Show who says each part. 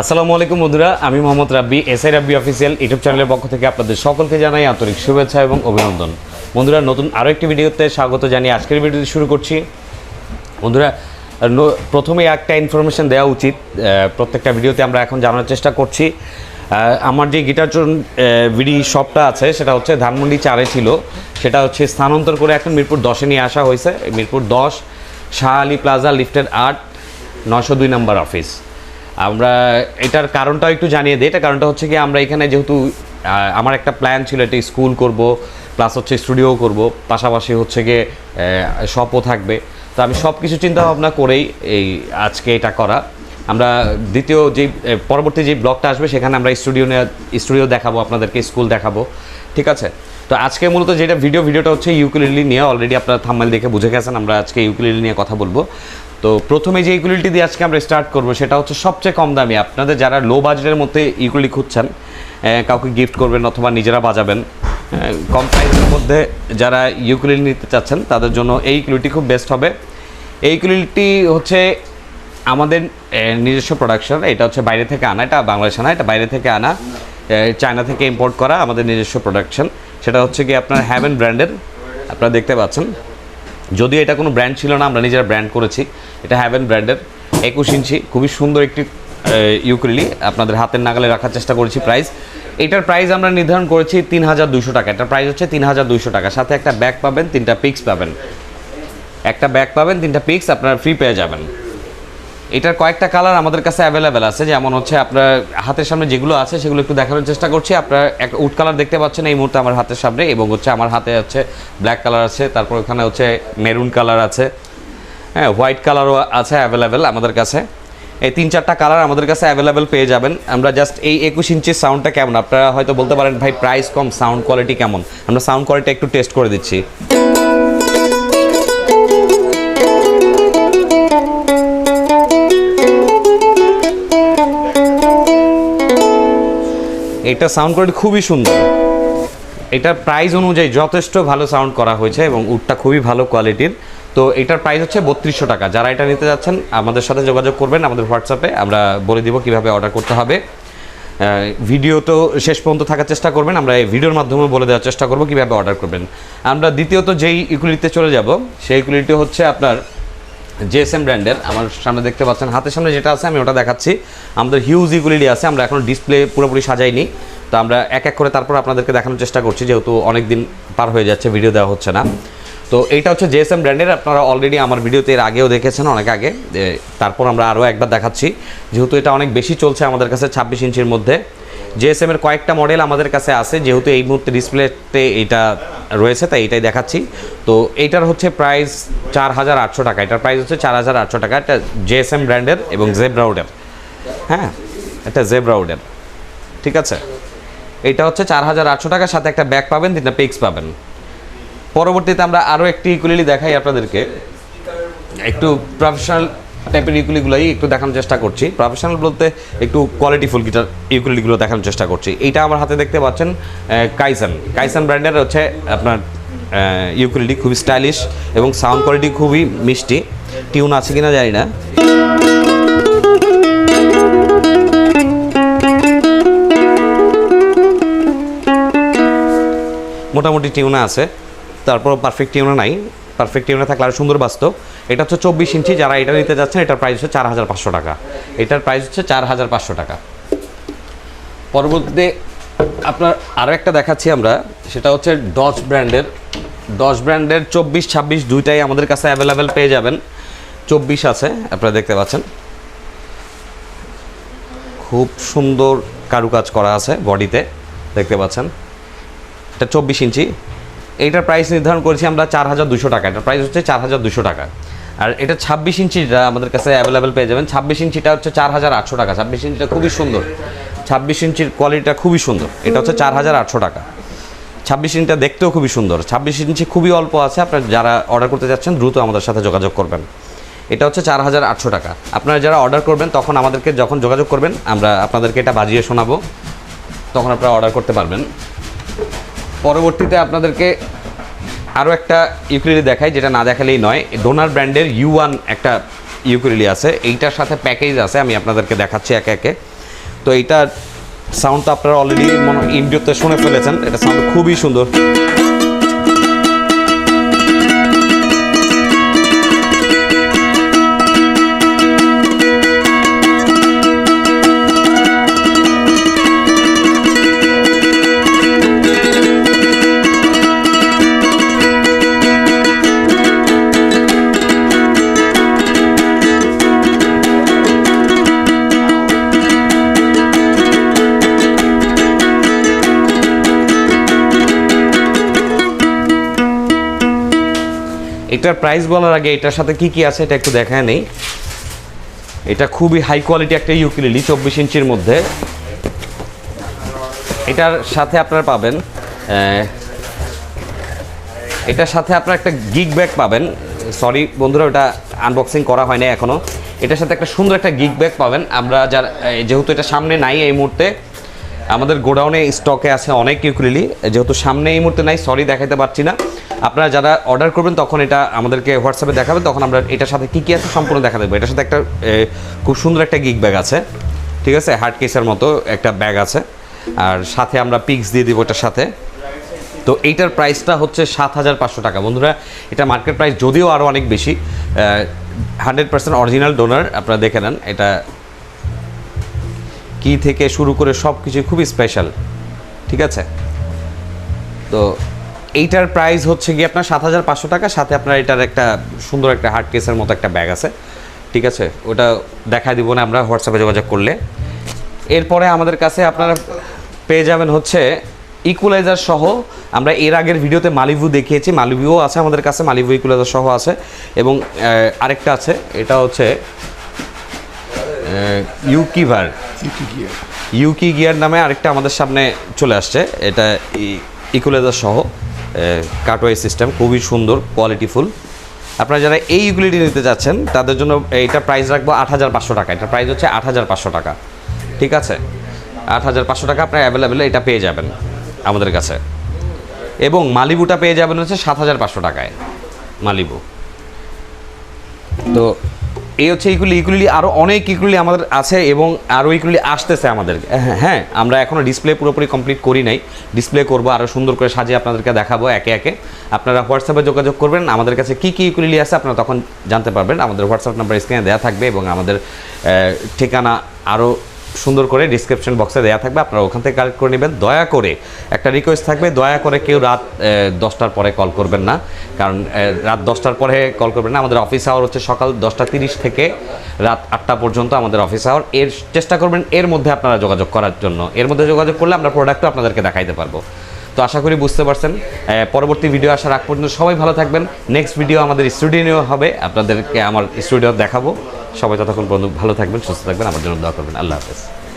Speaker 1: আসসালামু আলাইকুম বন্ধুরা, আমি Mohammad Rabbi, SI Rabbi official YouTube চ্যানেলের পক্ষ থেকে আপনাদের সকলকে জানাই আন্তরিক শুভেচ্ছা এবং অভিনন্দন। বন্ধুরা, নতুন আরও একটি ভিডিওতে স্বাগত জানিয়ে আজকের ভিডিওটি শুরু করছি। বন্ধুরা প্রথমেই একটা ইনফরমেশন দেওয়া উচিত প্রত্যেকটা ভিডিওতে আমরা এখন জানার চেষ্টা করছি। আমার যে গিটার চোন বিডি শপটা আছে, সেটা হচ্ছে ধানমন্ডি চারে ছিল। সেটা হচ্ছে স্থানান্তর করে এখন মিরপুর দশে নিয়ে আসা হয়েছে। মিরপুর দশ শাহ আলী প্লাজা লিফটেড আট নশো দুই নম্বর অফিস। আমরা এটার কারণটাও একটু জানিয়ে দিই। এটা কারণটা হচ্ছে কি, আমরা এখানে যেহেতু আমার একটা প্ল্যান ছিল এটা স্কুল করব প্লাস হচ্ছে স্টুডিও করব, পাশাপাশি হচ্ছে গিয়ে শপও থাকবে। তো আমি সব কিছু চিন্তা ভাবনা করেই এই আজকে এটা করা। আমরা দ্বিতীয় যে পরবর্তী যে ব্লগটা আসবে, সেখানে আমরা স্টুডিও নিয়ে স্টুডিও দেখাবো, আপনাদেরকে স্কুল দেখাবো। ঠিক আছে? তো আজকে মূলত যেটা ভিডিও ভিডিওটা হচ্ছে ইউকুলিলি নিয়ে। অলরেডি আপনারা থাম্মাইল দেখে বুঝে গেছেন, আমরা আজকে ইউকুলিলি নিয়ে কথা বলব। তো প্রথমে যে ইকুইলিটি দিয়ে আজকে আমরা স্টার্ট করব, সেটা হচ্ছে সবচেয়ে কম দামি। আপনাদের যারা লো বাজেটের মধ্যে ইকুইলি খুঁজছেন কাউকে গিফট করবেন অথবা নিজেরা বাজাবেন কম প্রাইসের মধ্যে যারা ইউকুলিলি নিতে চাচ্ছেন, তাদের জন্য এই ইকুইলিটি খুব বেস্ট হবে। এই ইকুইলিটি হচ্ছে আমাদের নিজস্ব প্রোডাকশন এটা হচ্ছে বাইরে থেকে আনা, এটা বাংলাদেশে না এটা বাইরে থেকে আনা চায়না থেকে ইম্পোর্ট করা আমাদের নিজস্ব প্রোডাকশন সেটা হচ্ছে কি আপনার হ্যাভেন ব্র্যান্ডের আপনারা দেখতে পাচ্ছেন। যদিও এটা কোনো ব্র্যান্ড ছিল না, আমরা নিজেরা ব্র্যান্ড করেছি এটা হ্যাভেন ব্র্যান্ডের একুশ ইঞ্চি, খুবই সুন্দর একটি ইউক্রিলি আপনাদের হাতের নাগালে রাখার চেষ্টা করেছি প্রাইস এটার প্রাইস আমরা নির্ধারণ করেছি তিন হাজার দুশো টাকা। এটার প্রাইস হচ্ছে তিন হাজার দুশো টাকা। সাথে একটা ব্যাগ পাবেন, তিনটা পিক্স পাবেন। একটা ব্যাগ পাবেন, তিনটা পিক্স আপনারা ফ্রি পেয়ে যাবেন। এটার কয়েকটা কালার আমাদের কাছে অ্যাভেলেবেল আছে, যেমন হচ্ছে আপনার হাতের সামনে যেগুলো আছে, সেগুলো একটু দেখানোর চেষ্টা করছি। আপনার একটা উড কালার দেখতে পাচ্ছেন এই মুহূর্তে আমার হাতের সামনে, এবং হচ্ছে আমার হাতে হচ্ছে ব্ল্যাক কালার আছে, তারপর ওখানে হচ্ছে মেরুন কালার আছে। হ্যাঁ হোয়াইট কালারও আছে অ্যাভেলেবেল আমাদের কাছে। এই তিন চারটা কালার আমাদের কাছে অ্যাভেলেবেল পেয়ে যাবেন। আমরা জাস্ট এই একুশ ইঞ্চির সাউন্ডটা কেমন? আপনারা হয়তো বলতে পারেন, ভাই প্রাইস কম সাউন্ড কোয়ালিটি কেমন? আমরা সাউন্ড কোয়ালিটি একটু টেস্ট করে দিচ্ছি। এটা সাউন্ড কোয়ালিটি খুবই সুন্দর। এটার প্রাইস অনুযায়ী যথেষ্ট ভালো সাউন্ড করা হয়েছে এবং উডটা খুবই ভালো কোয়ালিটির তো এটার প্রাইস হচ্ছে বত্রিশশো টাকা। যারা এটা নিতে যাচ্ছেন, আমাদের সাথে যোগাযোগ করবেন, আমাদের হোয়াটসঅ্যাপে আমরা বলে দিব কীভাবে অর্ডার করতে হবে। ভিডিও তো শেষ পর্যন্ত থাকার চেষ্টা করবেন, আমরা এই ভিডিওর মাধ্যমে বলে দেওয়ার চেষ্টা করব কীভাবে অর্ডার করবেন। আমরা দ্বিতীয়ত যেই ইকুইলিটিতে চলে যাব, সেই ইকুইলিটি হচ্ছে আপনার জেএসএম ব্র্যান্ডের আমার সামনে দেখতে পাচ্ছেন, হাতের সামনে যেটা আছে, আমি ওটা দেখাচ্ছি। আমাদের হিউজ ইকুইলিটি আছে, আমরা এখন ডিসপ্লে পুরোপুরি সাজাইনি। তো আমরা এক এক করে তারপর আপনাদেরকে দেখানোর চেষ্টা করছি, যেহেতু অনেক দিন পার হয়ে যাচ্ছে ভিডিও দেওয়া হচ্ছে না। তো এইটা হচ্ছে জেএসএম ব্র্যান্ডের আপনারা অলরেডি আমার ভিডিওতে এর আগেও দেখেছেন অনেক আগে। তারপর আমরা আরও একবার দেখাচ্ছি। যেহেতু এটা অনেক বেশি চলছে আমাদের কাছে ছাব্বিশ ইঞ্চির মধ্যে। জেএসএম এর কয়েকটা মডেল আমাদের কাছে আছে, যেহেতু এই মুহূর্তে ডিসপ্লেতে এটা রয়েছে, তাই এটাই দেখাচ্ছি। তো এইটার হচ্ছে প্রাইস চার হাজার আটশো টাকা। এটার প্রাইস হচ্ছে চার হাজার আটশো টাকা। এটা জেএসএম ব্র্যান্ডের এবং জেব্রাউডের হ্যাঁ এটা জেব্রাউডের ঠিক আছে? এটা হচ্ছে চার হাজার আটশো টাকার সাথে একটা ব্যাগ পাবেন, তিনটা পিক্স পাবেন। পরবর্তীতে আমরা আরও একটি ইকুইলি দেখাই আপনাদেরকে। একটু প্রফেশনাল টাইপের ইকুলিগুলোই একটু দেখানোর চেষ্টা করছি। প্রফেশনাল বলতে একটু কোয়ালিটিফুল গিটার ইকুলিগুলো দেখানোর চেষ্টা করছি। এইটা আমার হাতে দেখতে পাচ্ছেন কাইসান কাইসান ব্র্যান্ডের হচ্ছে আপনার ইউকুলিটি খুবই স্টাইলিশ এবং সাউন্ড কোয়ালিটি খুবই মিষ্টি। টিউন আছে কিনা জানি না। মোটামুটি টিউনা আছে। তারপর পারফেক্ট টিউনা নাই। পারফেক্ট টিউনা থাকলে আরও সুন্দর বাস্তব। এটা হচ্ছে চব্বিশ ইঞ্চি, যারা এটা নিতে যাচ্ছেন, এটার প্রাইস হচ্ছে চার হাজার পাঁচশো টাকা। এটার প্রাইস হচ্ছে চার হাজার পাঁচশো টাকা। পরবর্তীতে আপনার আরও একটা দেখাচ্ছি আমরা। সেটা হচ্ছে ডচ ব্র্যান্ডের ডচ ব্র্যান্ডের চব্বিশ, ছাব্বিশ দুইটাই আমাদের কাছে অ্যাভেলেবেল পেয়ে যাবেন। চব্বিশ আছে, আপনারা দেখতে পাচ্ছেন। খুব সুন্দর কারুকাজ করা আছে বডিতে, দেখতে পাচ্ছেন। এটা চব্বিশ ইঞ্চি। এইটার প্রাইস নির্ধারণ করেছি আমরা চার হাজার দুশো টাকা। এটার প্রাইস হচ্ছে চার হাজার দুশো টাকা। আর এটা ছাব্বিশ ইঞ্চিটা আমাদের কাছে অ্যাভেলেবেল পেয়ে যাবেন। ছাব্বিশ ইঞ্চিটা হচ্ছে চার হাজার আটশো টাকা। ছাব্বিশ ইঞ্চিটা খুবই সুন্দর। ছাব্বিশ ইঞ্চির কোয়ালিটিটা খুবই সুন্দর। এটা হচ্ছে চার হাজার আটশো টাকা। ছাব্বিশ ইঞ্চিটা দেখতেও খুবই সুন্দর। ছাব্বিশ ইঞ্চি খুবই অল্প আছে। আপনার যারা অর্ডার করতে যাচ্ছেন, দ্রুত আমাদের সাথে যোগাযোগ করবেন। এটা হচ্ছে চার হাজার আটশো টাকা। আপনারা যারা অর্ডার করবেন, তখন আমাদেরকে যখন যোগাযোগ করবেন, আমরা আপনাদেরকে এটা বাজিয়ে শোনাবো। তখন আপনারা অর্ডার করতে পারবেন। পরবর্তীতে আপনাদেরকে আরও একটা ইউক্রিলি দেখাই, যেটা না দেখালেই নয়। ডোনার ব্র্যান্ডের ইউ ওয়ান একটা ইউক্রিলি আছে। এইটার সাথে প্যাকেজ আছে, আমি আপনাদেরকে দেখাচ্ছি একে একে। তো এইটার সাউন্ড তো আপনারা অলরেডি মনে ইন্ডিওতে শুনে ফেলেছেন। এটা সাউন্ড খুবই সুন্দর। এটার প্রাইস বলার আগে এটার সাথে কি কি আছে এটা একটু দেখায় নেই। এটা খুবই হাই কোয়ালিটি একটা ইউকিলিলি চব্বিশ ইঞ্চির মধ্যে। এটার সাথে আপনারা পাবেন এটার সাথে আপনারা একটা গিগ ব্যাগ পাবেন। সরি বন্ধুরা, ওটা আনবক্সিং করা হয়নি এখনও এটার সাথে একটা সুন্দর একটা গিগ ব্যাগ পাবেন। আমরা যার যেহেতু এটা সামনে নাই এই মুহূর্তে, আমাদের গোডাউনে স্টকে আছে অনেক ইউকুলিলি যেহেতু সামনে এই মুহূর্তে নাই সরি দেখাতে পারছি না। আপনারা যারা অর্ডার করবেন তখন এটা আমাদেরকে হোয়াটসঅ্যাপে দেখাবেন, তখন আমরা এটার সাথে কী কী আছে সম্পূর্ণ দেখা দেবো এটার সাথে একটা খুব সুন্দর একটা গিগ ব্যাগ আছে, ঠিক আছে? হার্ড কেসের মতো একটা ব্যাগ আছে। আর সাথে আমরা পিক্স দিয়ে দিব এটার সাথে। তো এইটার প্রাইসটা হচ্ছে সাত হাজার পাঁচশো টাকা। বন্ধুরা, এটা মার্কেট প্রাইস যদিও আরও অনেক বেশি হান্ড্রেড পার্সেন্ট অরিজিনাল ডোনার আপনারা দেখে নেন। এটা কি থেকে শুরু করে সব কিছু খুবই স্পেশাল ঠিক আছে? তো এইটার প্রাইস হচ্ছে কি আপনার সাত হাজার পাঁচশো টাকা সাথে আপনার এটার একটা সুন্দর একটা হার্ড কেসের মতো একটা ব্যাগ আছে। ঠিক আছে? ওটা দেখা দিব না আমরা হোয়াটসঅ্যাপে যোগাযোগ করলে। এরপরে আমাদের কাছে আপনারা পেয়ে যাবেন হচ্ছে ইকুয়ালাইজার সহ আমরা এর আগের ভিডিওতে মালিভু দেখিয়েছি মালিভিও আছে আমাদের কাছে মালিভু ইকুয়ালাইজার সহ আছে। এবং আরেকটা আছে এটা হচ্ছে ইউকিভার ইউকি গিয়ার নামে আরেকটা আমাদের সামনে চলে আসছে এটা ইকুলাইজার সহ। কাটওয়াই সিস্টেম, খুবই সুন্দর, কোয়ালিটিফুল। আপনারা যারা এই ইকুলিটি নিতে যাচ্ছেন, তাদের জন্য এইটা প্রাইস রাখব আট হাজার পাঁচশো টাকা। এটা প্রাইস হচ্ছে আট হাজার পাঁচশো টাকা। ঠিক আছে? আট হাজার পাঁচশো টাকা আপনার অ্যাভেলেবেল এটা পেয়ে যাবেন আমাদের কাছে। এবং মালিবুটা পেয়ে যাবেন হচ্ছে সাত হাজার পাঁচশো টাকায়। মালিবু। তো এই হচ্ছে ইকুলি ইকুলি আরও অনেক ইকুলি আমাদের আছে এবং আরও ইকুলি আসতেছে আমাদের হ্যাঁ, হ্যাঁ আমরা এখনও ডিসপ্লে পুরোপুরি কমপ্লিট করি নাই। ডিসপ্লে করব আরও সুন্দর করে সাজিয়ে আপনাদেরকে দেখাবো একে একে। আপনারা হোয়াটসঅ্যাপে যোগাযোগ করবেন। আমাদের কাছে কী কী ইকুলি আছে আপনারা তখন জানতে পারবেন। আমাদের হোয়াটসঅ্যাপ নাম্বার স্ক্রিনে দেওয়া থাকবে এবং আমাদের ঠিকানা আরও সুন্দর করে ডিসক্রিপশন বক্সে দেওয়া থাকবে, আপনারা ওখান থেকে কালেক্ট করে নেবেন। দয়া করে, একটা রিকোয়েস্ট থাকবে, দয়া করে কেউ রাত দশটার পরে কল করবেন না। কারণ রাত দশটার পরে কল করবেন না। আমাদের অফিস আওয়ার হচ্ছে সকাল দশটা তিরিশ থেকে রাত আটটা পর্যন্ত আমাদের অফিস আওয়ার এর, চেষ্টা করবেন, এর মধ্যে আপনারা যোগাযোগ করার জন্য। এর মধ্যে যোগাযোগ করলে আমরা প্রোডাক্টও আপনাদেরকে দেখাইতে পারব। তো আশা করি বুঝতে পারছেন। পরবর্তী ভিডিও আসার আগ পর্যন্ত সবাই ভালো থাকবেন। নেক্সট ভিডিও আমাদের স্টুডিও হবে। আপনাদেরকে আমার স্টুডিও দেখাবো। সবাই ততক্ষণ বন্ধু ভালো থাকবেন সুস্থ থাকবেন আমার জন্য দোয়া করবেন। আল্লাহ হাফেজ।